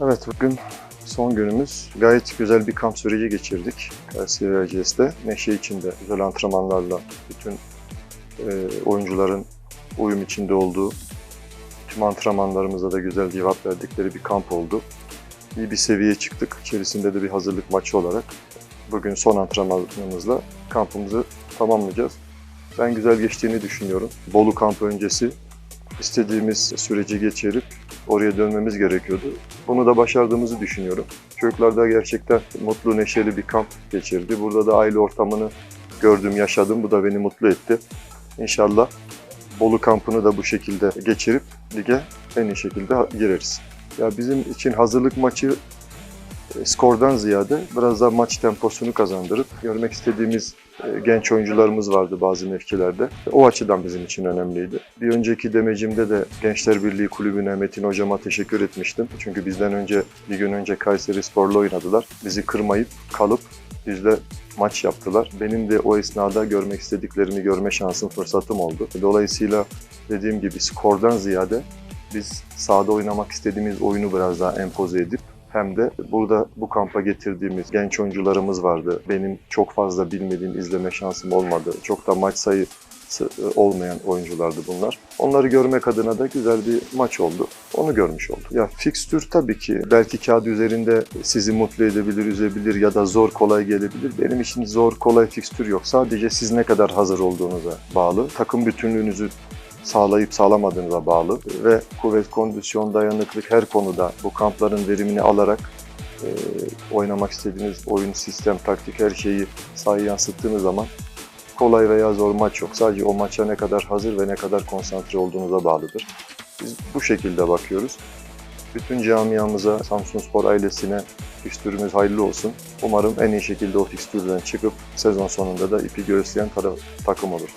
Evet bugün son günümüz. Gayet güzel bir kamp süreci geçirdik. Erciyes'te. Neşe içinde güzel antrenmanlarla bütün e, oyuncuların uyum içinde olduğu, tüm antrenmanlarımıza da güzel cevap verdikleri bir kamp oldu. İyi bir seviyeye çıktık. İçerisinde de bir hazırlık maçı olarak bugün son antrenmanımızla kampımızı tamamlayacağız. Ben güzel geçtiğini düşünüyorum. Bolu kampı öncesi istediğimiz süreci geçirip oraya dönmemiz gerekiyordu. Bunu da başardığımızı düşünüyorum. Çocuklar da gerçekten mutlu, neşeli bir kamp geçirdi. Burada da aile ortamını gördüm, yaşadım. Bu da beni mutlu etti. İnşallah Bolu kampını da bu şekilde geçirip lige en iyi şekilde gireriz. Ya bizim için hazırlık maçı skordan ziyade biraz daha maç temposunu kazandırıp görmek istediğimiz e, genç oyuncularımız vardı bazı mevkilerde. O açıdan bizim için önemliydi. Bir önceki demecimde de Gençler Birliği Kulübü'ne Metin Hocama teşekkür etmiştim. Çünkü bizden önce bir gün önce Kayseri Spor'la oynadılar. Bizi kırmayıp kalıp bizle maç yaptılar. Benim de o esnada görmek istediklerimi görme şansım, fırsatım oldu. Dolayısıyla dediğim gibi skordan ziyade biz sahada oynamak istediğimiz oyunu biraz daha empoze edip hem de burada bu kampa getirdiğimiz genç oyuncularımız vardı. Benim çok fazla bilmediğim, izleme şansım olmadı. Çok da maç sayısı e, olmayan oyunculardı bunlar. Onları görmek adına da güzel bir maç oldu. Onu görmüş olduk. Ya fikstür tabii ki belki kağıt üzerinde sizi mutlu edebilir, üzebilir ya da zor kolay gelebilir. Benim için zor kolay fikstür yok. Sadece siz ne kadar hazır olduğunuza bağlı. Takım bütünlüğünüzü sağlayıp sağlamadığınıza bağlı ve kuvvet, kondisyon, dayanıklık her konuda bu kampların verimini alarak e, oynamak istediğiniz oyun, sistem, taktik her şeyi sahaya yansıttığınız zaman kolay veya zor maç yok. Sadece o maça ne kadar hazır ve ne kadar konsantre olduğunuza bağlıdır. Biz bu şekilde bakıyoruz. Bütün camiamıza, Samsun Spor ailesine fikstürümüz hayırlı olsun. Umarım en iyi şekilde o fikstürden çıkıp sezon sonunda da ipi göğüsleyen takım olur.